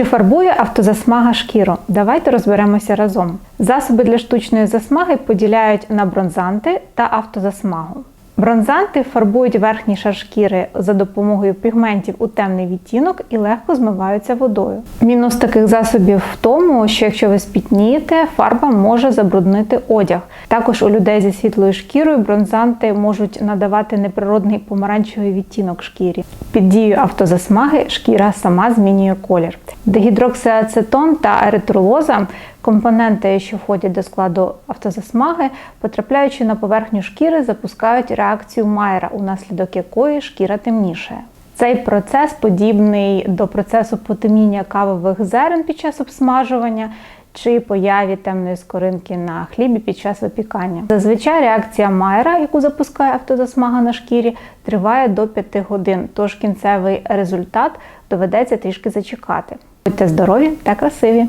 Чи фарбує автозасмага шкіру? Давайте розберемося разом. Засоби для штучної засмаги поділяють на бронзанти та автозасмагу. Бронзанти фарбують верхній шар шкіри за допомогою пігментів у темний відтінок і легко змиваються водою. Мінус таких засобів в тому, що якщо ви спітнієте, фарба може забруднити одяг. Також у людей зі світлою шкірою бронзанти можуть надавати неприродний помаранчевий відтінок шкірі. Під дією автозасмаги шкіра сама змінює колір. Дегідроксиацетон та еритролоза компоненти, що входять до складу автозасмаги, потрапляючи на поверхню шкіри, запускають реакцію Майера, унаслідок якої шкіра темнішає. Цей процес подібний до процесу потемніння кавових зерен під час обсмажування чи появі темної скоринки на хлібі під час випікання. Зазвичай реакція Майера, яку запускає автозасмага на шкірі, триває до 5 годин, тож кінцевий результат доведеться трішки зачекати. Будьте здорові та красиві!